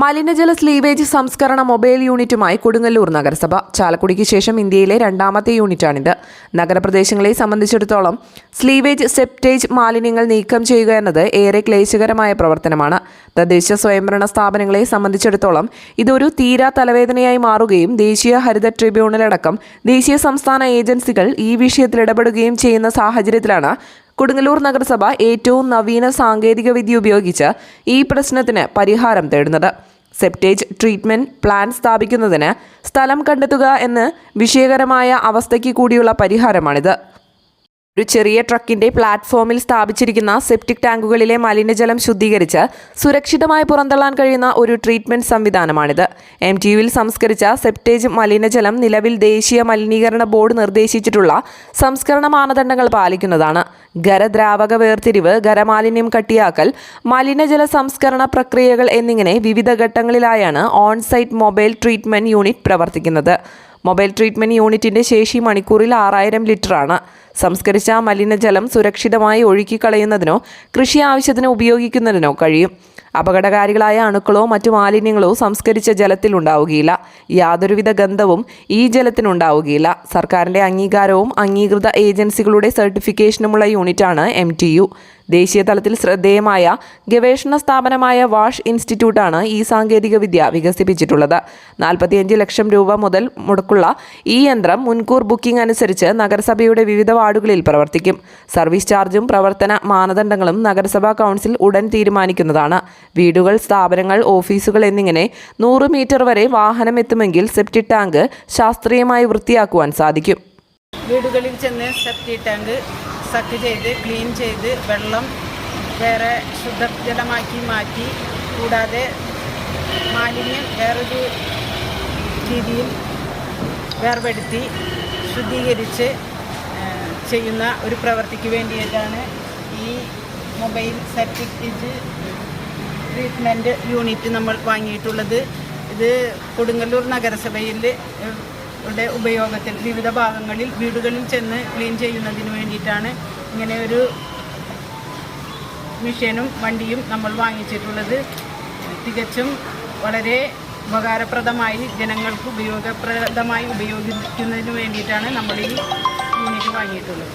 മലിനജല സ്ലീവേജ് സംസ്കരണ മൊബൈൽ യൂണിറ്റുമായി കൊടുങ്ങല്ലൂർ നഗരസഭ. ചാലക്കുടിക്ക് ശേഷം ഇന്ത്യയിലെ രണ്ടാമത്തെ യൂണിറ്റാണിത്. നഗരപ്രദേശങ്ങളെ സംബന്ധിച്ചിടത്തോളം സ്ലീവേജ് സെപ്റ്റേജ് മാലിന്യങ്ങൾ നീക്കം ചെയ്യുക എന്നത് ഏറെ ക്ലേശകരമായ പ്രവർത്തനമാണ്. തദ്ദേശ സ്വയംഭരണ സ്ഥാപനങ്ങളെ സംബന്ധിച്ചിടത്തോളം ഇതൊരു തീരാ തലവേദനയായി മാറുകയും ദേശീയ ഹരിത ട്രിബ്യൂണലടക്കം ദേശീയ സംസ്ഥാന ഏജൻസികൾ ഈ വിഷയത്തിൽ ഇടപെടുകയും ചെയ്യുന്ന സാഹചര്യത്തിലാണ് കൊടുങ്ങല്ലൂർ നഗരസഭ ഏറ്റവും നവീന സാങ്കേതിക വിദ്യ ഉപയോഗിച്ച് ഈ പ്രശ്നത്തിന് പരിഹാരം തേടുന്നത്. സെപ്റ്റേജ് ട്രീറ്റ്മെന്റ് പ്ലാൻ സ്ഥാപിക്കുന്നതിന് സ്ഥലം കണ്ടെത്തുക എന്ന് വിഷയകരമായ അവസ്ഥയ്ക്ക് കൂടിയുള്ള പരിഹാരമാണിത്. ഒരു ചെറിയ ട്രക്കിന്റെ പ്ലാറ്റ്ഫോമിൽ സ്ഥാപിച്ചിരിക്കുന്ന സെപ്റ്റിക് ടാങ്കുകളിലെ മലിനജലം ശുദ്ധീകരിച്ച് സുരക്ഷിതമായി പുറന്തള്ളാൻ കഴിയുന്ന ഒരു ട്രീറ്റ്മെന്റ് സംവിധാനമാണിത്. എം ടി യുവിൽ സംസ്കരിച്ച സെപ്റ്റേജ് മലിനജലം നിലവിൽ ദേശീയ മലിനീകരണ ബോർഡ് നിർദ്ദേശിച്ചിട്ടുള്ള സംസ്കരണ മാനദണ്ഡങ്ങൾ പാലിക്കുന്നതാണ്. ഖരദ്രാവക വേർതിരിവ് ഖരമാലിന്യം കട്ടിയാക്കൽ മലിനജല സംസ്കരണ പ്രക്രിയകൾ എന്നിങ്ങനെ വിവിധ ഘട്ടങ്ങളിലായാണ് ഓൺസൈറ്റ് മൊബൈൽ ട്രീറ്റ്മെന്റ് യൂണിറ്റ് പ്രവർത്തിക്കുന്നത്. മൊബൈൽ ട്രീറ്റ്മെന്റ് യൂണിറ്റിന്റെ ശേഷി മണിക്കൂറിൽ ആറായിരം ലിറ്ററാണ്. സംസ്കരിച്ച മലിനജലം സുരക്ഷിതമായി ഒഴുക്കിക്കളയുന്നതിനോ കൃഷി ആവശ്യത്തിന് ഉപയോഗിക്കുന്നതിനോ കഴിയും. അപകടകാരികളായ അണുക്കളോ മറ്റു മാലിന്യങ്ങളോ സംസ്കരിച്ച ജലത്തിൽ ഉണ്ടാവുകയില്ല. യാതൊരുവിധ ഗന്ധവും ഈ ജലത്തിനുണ്ടാവുകയില്ല. സർക്കാരിന്റെ അംഗീകാരവും അംഗീകൃത ഏജൻസികളുടെ സർട്ടിഫിക്കേഷനുമുള്ള യൂണിറ്റാണ് എം ടി യു. ദേശീയ തലത്തിൽ ശ്രദ്ധേയമായ ഗവേഷണ സ്ഥാപനമായ വാഷ് ഇൻസ്റ്റിറ്റ്യൂട്ടാണ് ഈ സാങ്കേതികവിദ്യ വികസിപ്പിച്ചിട്ടുള്ളത്. നാൽപ്പത്തിയഞ്ച് ലക്ഷം രൂപ മുതൽ മുടക്കുള്ള ഈ യന്ത്രം മുൻകൂർ ബുക്കിംഗ് അനുസരിച്ച് നഗരസഭയുടെ വിവിധ വാർഡുകളിൽ പ്രവർത്തിക്കും. സർവീസ് ചാർജും പ്രവർത്തന മാനദണ്ഡങ്ങളും നഗരസഭാ കൗൺസിൽ ഉടൻ തീരുമാനിക്കുന്നതാണ്. വീടുകൾ സ്ഥാപനങ്ങൾ ഓഫീസുകൾ എന്നിങ്ങനെ നൂറ് മീറ്റർ വരെ വാഹനം എത്തുമെങ്കിൽ സെപ്റ്റി ടാങ്ക് ശാസ്ത്രീയമായി വൃത്തിയാക്കുവാൻ സാധിക്കും. വീടുകളിൽ ചെന്ന് സെപ്റ്റി ടാങ്ക് സക്ക് ചെയ്ത് ക്ലീൻ ചെയ്ത് വെള്ളം വേറെ ശുദ്ധജലമാക്കി മാറ്റി കൂടാതെ മാലിന്യം വേറൊരു രീതിയിൽ വേർപെടുത്തി ശുദ്ധീകരിച്ച് ചെയ്യുന്ന ഒരു പ്രവൃത്തിക്ക് വേണ്ടിയിട്ടാണ് ഈ മൊബൈൽ സർട്ടിഫിക്കറ്റ് ട്രീറ്റ്മെന്റ് യൂണിറ്റ് നമ്മൾ വാങ്ങിയിട്ടുള്ളത്. ഇത് കൊടുങ്ങല്ലൂർ നഗരസഭയിൽ യുടെ ഉപയോഗത്തിൽ വിവിധ ഭാഗങ്ങളിൽ വീടുകളിൽ ചെന്ന് ക്ലീൻ ചെയ്യുന്നതിന് വേണ്ടിയിട്ടാണ് ഇങ്ങനെ ഒരു മിഷനും വണ്ടിയും നമ്മൾ വാങ്ങിച്ചിട്ടുള്ളത്. തികച്ചും വളരെ ഉപകാരപ്രദമായി ജനങ്ങൾക്ക് ഉപയോഗപ്രദമായി ഉപയോഗിക്കുന്നതിന് വേണ്ടിയിട്ടാണ് നമ്മൾ ഈ യൂണിറ്റ് വാങ്ങിയിട്ടുള്ളത്.